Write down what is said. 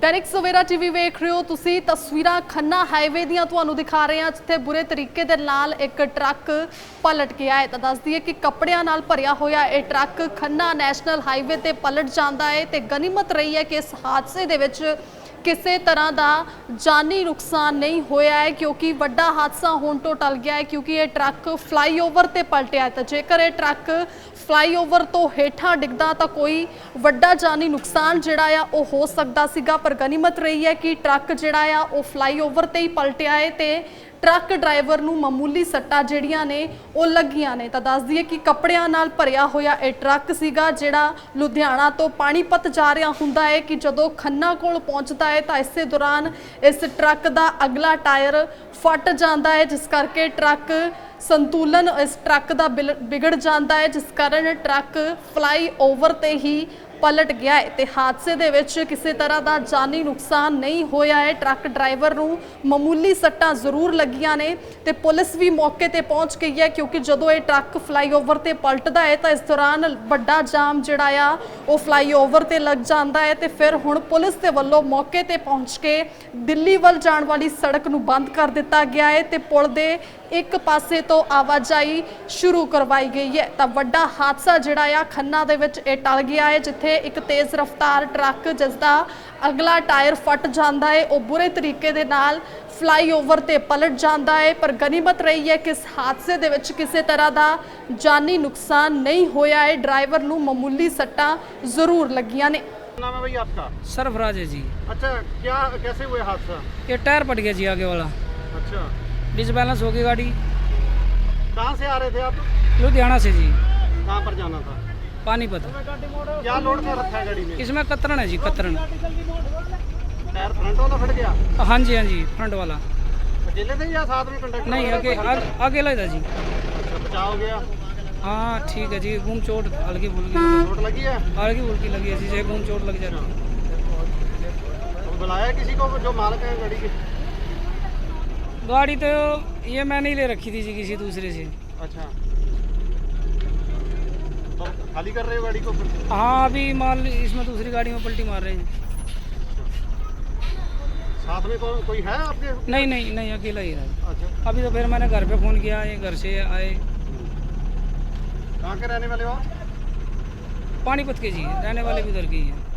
Dainik Savera TV ਵੇਖ ਰਹੇ ਹੋ ਤੁਸੀਂ, ਤਸਵੀਰਾਂ ਖੰਨਾ ਹਾਈਵੇ ਦੀਆਂ ਤੁਹਾਨੂੰ ਦਿਖਾ ਰਹੇ ਹਾਂ, ਜਿੱਥੇ ਬੁਰੇ ਤਰੀਕੇ ਦੇ ਨਾਲ ਇੱਕ ਟਰੱਕ ਪਲਟ ਗਿਆ ਹੈ। ਤਾਂ ਦੱਸ ਦਈਏ ਕਿ ਕੱਪੜਿਆਂ ਨਾਲ ਭਰਿਆ ਹੋਇਆ ਇਹ ਟਰੱਕ ਖੰਨਾ ਨੈਸ਼ਨਲ ਹਾਈਵੇ ਤੇ ਪਲਟ ਜਾਂਦਾ ਹੈ ਤੇ ਗਨੀਮਤ ਰਹੀ ਹੈ ਕਿ ਇਸ ਹਾਦਸੇ ਦੇ ਵਿੱਚ ਕਿਸੇ ਤਰ੍ਹਾਂ ਦਾ ਜਾਨੀ ਨੁਕਸਾਨ ਨਹੀਂ ਹੋਇਆ ਹੈ, ਕਿਉਂਕਿ ਵੱਡਾ ਹਾਦਸਾ ਹੋਣ ਤੋਂ ਟਲ ਗਿਆ ਹੈ, ਕਿਉਂਕਿ ਇਹ ਟਰੱਕ ਫਲਾਈਓਵਰ ਤੇ ਪਲਟਿਆ ਹੈ। ਤਾਂ ਜੇਕਰ ਇਹ ਟਰੱਕ ਫਲਾਈਓਵਰ ਤੋਂ ਹੇਠਾਂ ਡਿੱਗਦਾ ਤਾਂ ਕੋਈ ਵੱਡਾ ਜਾਨੀ ਨੁਕਸਾਨ ਜਿਹੜਾ ਆ, ਉਹ ਹੋ ਸਕਦਾ ਸੀਗਾ, ਪਰ ਗਨੀਮਤ ਰਹੀ ਹੈ ਕਿ ਟਰੱਕ ਜਿਹੜਾ ਆ, ਉਹ ਫਲਾਈਓਵਰ ਤੇ ਹੀ ਪਲਟਿਆ ਹੈ ਤੇ ਟਰੱਕ ਡਰਾਈਵਰ ਨੂੰ ਮਾਮੂਲੀ ਸੱਟਾਂ ਜਿਹੜੀਆਂ ਨੇ, ਉਹ ਲੱਗੀਆਂ ਨੇ। ਤਾਂ ਦੱਸ ਦਈਏ ਕਿ ਕੱਪੜਿਆਂ ਨਾਲ ਭਰਿਆ ਹੋਇਆ ਇਹ ਟਰੱਕ ਸੀਗਾ, ਜਿਹੜਾ ਲੁਧਿਆਣਾ ਤੋਂ ਪਾਣੀਪਤ ਜਾ ਰਿਹਾ ਹੁੰਦਾ ਹੈ ਕਿ ਜਦੋਂ ਖੰਨਾ ਕੋਲ ਪਹੁੰਚਦਾ ਹੈ ਤਾਂ ਇਸੇ ਦੌਰਾਨ ਇਸ ਟਰੱਕ ਦਾ ਅਗਲਾ ਟਾਇਰ ਫਟ ਜਾਂਦਾ ਹੈ ਜਿਸ ਕਰਕੇ ਟਰੱਕ ਸੰਤੁਲਨ ਇਸ ਟਰੱਕ ਦਾ ਬਿਲ- ਵਿਗੜ ਜਾਂਦਾ ਹੈ ਜਿਸ ਕਾਰਨ ਟਰੱਕ ਫਲਾਈ ਓਵਰ ਤੇ ਹੀ ਪਲਟ ਗਿਆ ਹੈ ਤੇ ਹਾਦਸੇ ਦੇ ਵਿੱਚ ਕਿਸੇ ਤਰ੍ਹਾਂ ਦਾ ਜਾਨੀ ਨੁਕਸਾਨ ਨਹੀਂ ਹੋਇਆ ਹੈ। ਟਰੱਕ ਡਰਾਈਵਰ ਨੂੰ ਮਾਮੂਲੀ ਸੱਟਾਂ ਜ਼ਰੂਰ ਲੱਗੀਆਂ ਨੇ ਤੇ ਪੁਲਿਸ ਵੀ ਮੌਕੇ ਤੇ ਪਹੁੰਚ ਗਈ ਹੈ ਕਿਉਂਕਿ ਜਦੋਂ ਇਹ ਟਰੱਕ ਫਲਾਈਓਵਰ ਤੇ ਪਲਟਦਾ ਹੈ ਤਾਂ ਇਸ ਦੌਰਾਨ ਵੱਡਾ ਜਾਮ ਜਿਹੜਾ ਆ, ਉਹ ਫਲਾਈਓਵਰ ਤੇ ਲੱਗ ਜਾਂਦਾ ਹੈ ਤੇ ਫਿਰ ਹੁਣ ਪੁਲਿਸ ਦੇ ਵੱਲੋਂ ਮੌਕੇ ਤੇ ਪਹੁੰਚ ਕੇ ਦਿੱਲੀ ਵੱਲ ਜਾਣ ਵਾਲੀ ਸੜਕ ਨੂੰ ਬੰਦ ਕਰ ਦਿੱਤਾ ਗਿਆ ਹੈ ਤੇ ਪੁਲ ਦੇ ਇੱਕ ਪਾਸੇ ਤੋਂ ਆਵਾਜਾਈ ਸ਼ੁਰੂ ਕਰਵਾਈ ਗਈ ਹੈ। ਤਾਂ ਵੱਡਾ ਹਾਦਸਾ ਜਿਹੜਾ ਆ, ਖੰਨਾ ਦੇ ਵਿੱਚ ਇਹ ਟਲ ਗਿਆ ਹੈ, ਜਿੱਥੇ ਇੱਕ ਤੇਜ਼ ਰਫ਼ਤਾਰ ਟਰੱਕ ਜਿਸ ਦਾ ਅਗਲਾ ਟਾਇਰ ਫਟ ਜਾਂਦਾ ਹੈ ਉਹ ਬੁਰੇ ਤਰੀਕੇ ਦੇ ਨਾਲ ਫਲਾਈਓਵਰ ਤੇ ਪਲਟ ਜਾਂਦਾ ਹੈ ਪਰ ਗਨੀਮਤ ਰਹੀ ਹੈ ਕਿ ਇਸ ਹਾਦਸੇ ਦੇ ਵਿੱਚ ਕਿਸੇ ਤਰ੍ਹਾਂ ਦਾ ਜਾਨੀ ਨੁਕਸਾਨ ਨਹੀਂ ਹੋਇਆ ਹੈ ਡਰਾਈਵਰ ਨੂੰ ਮਾਮੂਲੀ ਸੱਟਾਂ ਜ਼ਰੂਰ ਲੱਗੀਆਂ ਨੇ नाम है भाई आपका सरफराज है जी अच्छा क्या कैसे हुए हादसा ये टायर पट गया जी आगे वाला अच्छा डिसबैलेंस हो गई गाड़ी कहाँ से आ रहे थे आप लुधियाना से जी कहाँ पर जाना था पानीपत क्या लोड कर रखा है गाड़ी में? इसमें कतरन है जी कतरन। टायर फ्रंट वाला फट गया? हाँ जी हाँ जी फ्रंट वाला। अकेले थे या साथ में कंडक्टर नहीं आगे आग, अकेला था जी। अच्छा बचाव गया। हाँ ठीक है जी गुम चोट हल्की फुल्की। चोट लगी है? हल्की फुल्की लगी है जी जैसे गुम चोट लग जाती। है तो बुलाया किसी को जो मालक है गाड़ी के? गाड़ी तो ये मैंने ही ले रखी थी जी किसी दूसरे से। अच्छा। तो खाली कर रहे हो गाड़ी को हाँ अभी मान ली इसमें दूसरी गाड़ी में पलटी मार रहे हैं। साथ में को, कोई है आपके नहीं नहीं नहीं अकेला ही है अच्छा। अभी तो फिर मैंने घर पे फ़ोन किया ये घर से आए। कहाँ के रहने वाले हो पानीपत के जी रहने वाले भी उधर के ही हैं।